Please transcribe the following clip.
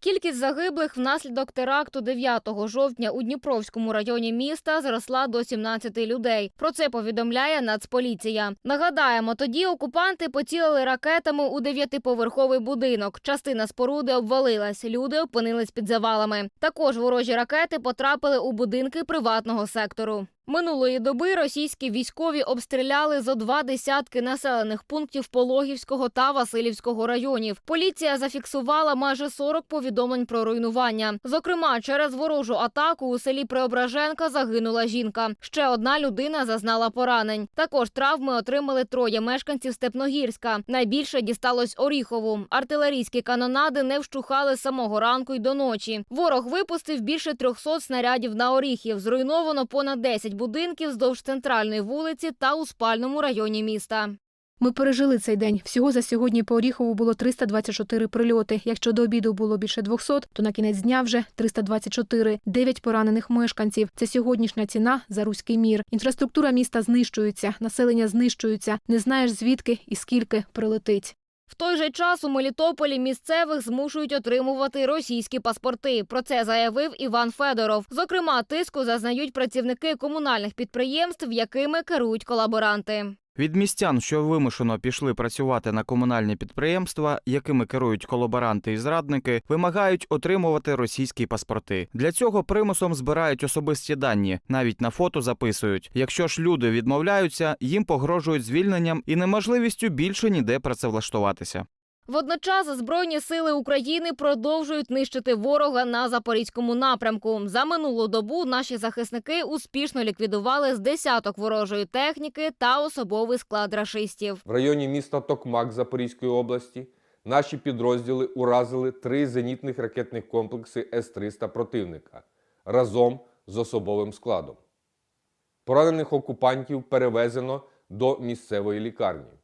Кількість загиблих внаслідок теракту 9 жовтня у Дніпровському районі міста зросла до 17 людей. Про це повідомляє Нацполіція. Нагадаємо, тоді окупанти поцілили ракетами у дев'ятиповерховий будинок. Частина споруди обвалилась. Люди опинились під завалами. Також ворожі ракети потрапили у будинки приватного сектору. Минулої доби російські військові обстріляли зо два десятки населених пунктів Пологівського та Васильівського районів. Поліція зафіксувала майже 40 повідомлень про руйнування. Зокрема, через ворожу атаку у селі Преображенка загинула жінка. Ще одна людина зазнала поранень. Також травми отримали троє мешканців Степногірська. Найбільше дісталось Оріхову. Артилерійські канонади не вщухали з самого ранку й до ночі. Ворог випустив більше 300 снарядів на Оріхів. Зруйновано понад 10 будинків вздовж центральної вулиці та у спальному районі міста. Ми пережили цей день. Всього за сьогодні по Оріхову було 324 прильоти. Якщо до обіду було більше 200, то на кінець дня вже 324. Дев'ять поранених мешканців. Це сьогоднішня ціна за руський мір. Інфраструктура міста знищується, населення знищується. Не знаєш звідки і скільки прилетить. В той же час у Мелітополі місцевих змушують отримувати російські паспорти. Про це заявив Іван Федоров. Зокрема, тиску зазнають працівники комунальних підприємств, якими керують колаборанти. Від містян, що вимушено пішли працювати на комунальні підприємства, якими керують колаборанти і зрадники, вимагають отримувати російські паспорти. Для цього примусом збирають особисті дані, навіть на фото записують. Якщо ж люди відмовляються, їм погрожують звільненням і неможливістю більше ніде працевлаштуватися. Водночас Збройні сили України продовжують нищити ворога на запорізькому напрямку. За минулу добу наші захисники успішно ліквідували з десяток ворожої техніки та особовий склад рашистів. В районі міста Токмак Запорізької області наші підрозділи уразили три зенітних ракетних комплекси С-300 противника разом з особовим складом. Поранених окупантів перевезено до місцевої лікарні.